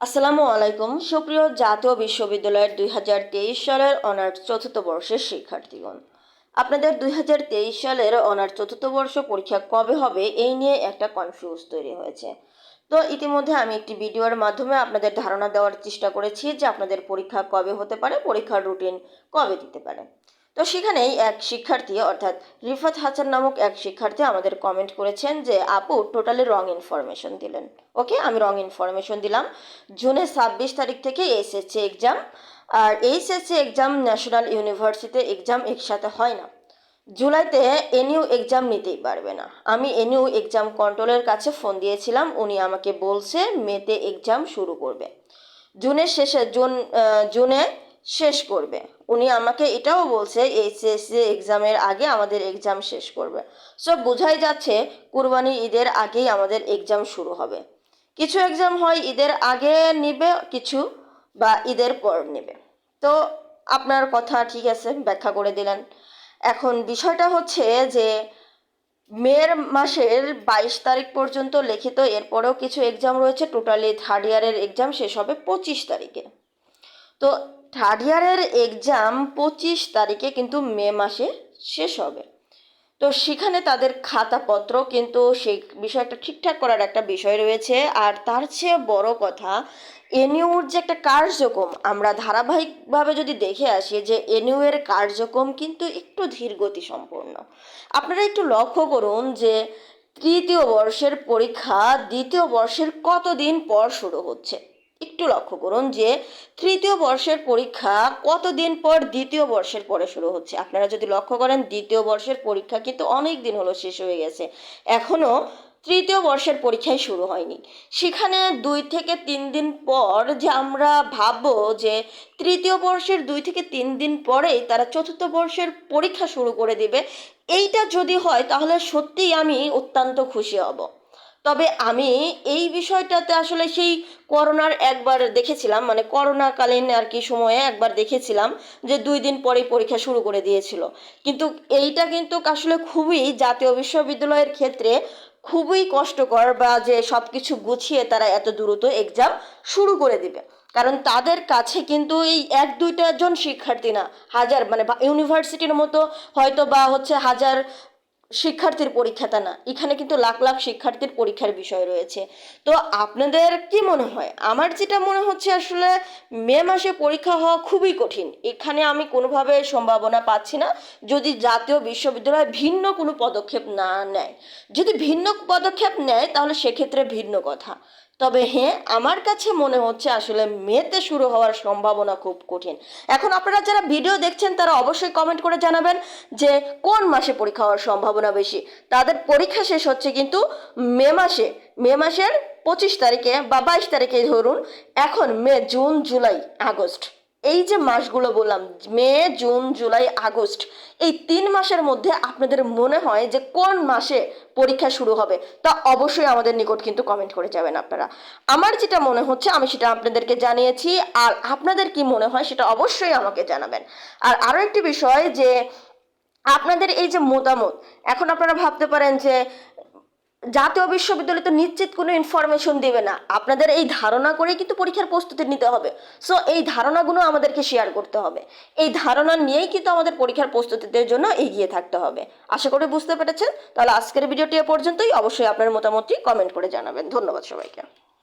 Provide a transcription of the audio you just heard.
আসসালামু আলাইকুম। সুপ্রিয় জাতীয় বিশ্ববিদ্যালয়ের দুই হাজার তেইশ সালের অনার্স চতুর্থ বর্ষের শিক্ষার্থীগণ, আপনাদের দুই হাজার তেইশ সালের অনার্স চতুর্থ বর্ষ পরীক্ষা কবে হবে এই নিয়ে একটা কনফিউজ তৈরি হয়েছে। তো ইতিমধ্যে আমি একটি ভিডিওর মাধ্যমে আপনাদের ধারণা দেওয়ার চেষ্টা করেছি যে আপনাদের পরীক্ষা কবে হতে পারে, পরীক্ষার রুটিন কবে দিতে পারে। তো সেখানেই এক শিক্ষার্থী, অর্থাৎ রিফাত হাসান নামক এক শিক্ষার্থী আমাদের কমেন্ট করেছেন যে, আপু টোটালি রং ইনফরমেশন দিলেন। ওকে আমি রং ইনফরমেশন দিলাম। জুনে ছাব্বিশ তারিখ থেকে এসএসসি এক্সাম আর HSC exam national university exam একসাথে হয় না। জুলাইতে এনইউ এক্সাম নিতেই পারবে না। আমি এনইউ এক্সাম কন্ট্রোলের কাছে ফোন দিয়েছিলাম, উনি আমাকে বলছে, মেতে এক্সাম শুরু করবে। জুনের শেষে, জুন জুনে শেষ করবে। উনি আমাকে এটাও বলছে, এইচএসসি এক্সামের আগে আমাদের এক্সাম শেষ করবে। সো বোঝাই যাচ্ছে, কুরবানি ঈদের আগেই আমাদের এক্সাম শুরু হবে। কিছু এক্সাম হয় ঈদের আগে নিবে, কিছু বা ঈদের পর নেবে। তো আপনার কথা ঠিক আছে, ব্যাখ্যা করে দিলেন। এখন বিষয়টা হচ্ছে যে, মের মাসের বাইশ তারিখ পর্যন্ত লিখিত এরপরেও কিছু এক্সাম রয়েছে, টোটালি থার্ড ইয়ারের এক্সাম শেষ হবে পঁচিশ তারিখে। তো থার্ড ইয়ারের এক্সাম পঁচিশ তারিখে কিন্তু মে মাসে শেষ হবে। তো সেখানে তাদের খাতাপত্র কিন্তু সেই বিষয়টা ঠিকঠাক করার একটা বিষয় রয়েছে। আর তার চেয়ে বড় কথা, এনইউর যে একটা কার্যক্রম, আমরা ধারাবাহিকভাবে যদি দেখে আসি যে এনইউ এর কার্যক্রম কিন্তু একটু ধীরগতি সম্পন্ন। আপনারা একটু লক্ষ্য করুন যে তৃতীয় বর্ষের পরীক্ষা দ্বিতীয় বর্ষের কতদিন পর শুরু হচ্ছে। একটু লক্ষ্য করুন যে তৃতীয় বর্ষের পরীক্ষা কতদিন পর দ্বিতীয় বর্ষের পরে শুরু হচ্ছে। আপনারা যদি লক্ষ্য করেন, দ্বিতীয় বর্ষের পরীক্ষা কিন্তু অনেক দিন হলো শেষ হয়ে গেছে। এখনও তৃতীয় বর্ষের পরীক্ষাই শুরু হয়নি। সেখানে দুই থেকে তিন দিন পর যে আমরা ভাববো যে তৃতীয় বর্ষের দুই থেকে তিন দিন পরেই তারা চতুর্থ বর্ষের পরীক্ষা শুরু করে দেবে, এইটা যদি হয় তাহলে সত্যিই আমি অত্যন্ত খুশি হব। তবে আমি এই বিষয়টাতে আসলে সেই করোনার একবার দেখেছিলাম মানে করোনাকালীন আর কি সময়ে একবার দেখেছিলাম যে দুই দিন পরেই পরীক্ষা শুরু করে দিয়েছিল। কিন্তু এইটা কিন্তু আসলে খুবই জাতীয় বিশ্ববিদ্যালয়ের ক্ষেত্রে খুবই কষ্টকর বা যে সব কিছু গুছিয়ে তারা এত দ্রুত এক্সাম শুরু করে দিবে। কারণ তাদের কাছে কিন্তু এই এক দুইটা জন শিক্ষার্থী না, হাজার মানে ইউনিভার্সিটির মতো হয়তো বা হচ্ছে হাজার শিক্ষার্থীর পরীক্ষাটা না। এখানে কিন্তু লাখ লাখ শিক্ষার্থীর পরীক্ষার বিষয় রয়েছে। তো আপনাদের কি মনে হয়? আমার যেটা মনে হচ্ছে আসলে মে মাসে পরীক্ষা হওয়া খুবই কঠিন। এখানে আমি কোনোভাবে সম্ভাবনা পাচ্ছি না, যদি জাতীয় বিশ্ববিদ্যালয় ভিন্ন কোনো পদক্ষেপ না নেয়। যদি ভিন্ন পদক্ষেপ নেয়, তাহলে সেক্ষেত্রে ভিন্ন কথা। তবে হ্যাঁ আমার কাছে মনে হচ্ছে আসলে মেতে শুরু হওয়ার সম্ভাবনা খুব কঠিন। এখন আপনারা যারা ভিডিও দেখছেন, তারা অবশ্যই কমেন্ট করে জানাবেন যে কোন মাসে পরীক্ষা হওয়ার সম্ভাবনা বেশি। তাদের পরীক্ষা শেষ হচ্ছে কিন্তু মে মাসে। মে মাসের পঁচিশ তারিখে বা বাইশ তারিখে ধরুন, এখন মে, জুন, জুলাই, আগস্ট। এই যে মাসগুলো বললাম, মে, জুন, জুলাই, আগস্ট, এই তিন মাসের মধ্যে আপনাদের মনে হয় যে কোন মাসে পরীক্ষা শুরু হবে? তা অবশ্যই আমাদের নিকট কিন্তু কমেন্ট করে যাবেন আপনারা। আমার যেটা মনে হচ্ছে, আমি সেটা আপনাদেরকে জানিয়েছি, আর আপনাদের কি মনে হয় সেটা অবশ্যই আমাকে জানাবেন। আর আরও একটি বিষয় যে আপনাদের এই যে মতামত, এখন আপনারা ভাবতে পারেন যে জাতীয় বিশ্ববিদ্যালয় তো নিশ্চিত কোনো ইনফরমেশন দেবে না। আপনাদের এই ধারণা করেই কিন্তু পরীক্ষার প্রস্তুতি নিতে হবে। সো এই ধারণাগুলো আমাদেরকে শেয়ার করতে হবে। এই ধারণা নিয়েই কিন্তু আমাদের পরীক্ষার প্রস্তুতিদের জন্য এগিয়ে থাকতে হবে। আশা করি বুঝতে পেরেছেন। তাহলে আজকের ভিডিওটি এ পর্যন্তই। অবশ্যই আপনার মতামতটি কমেন্ট করে জানাবেন। ধন্যবাদ সবাইকে।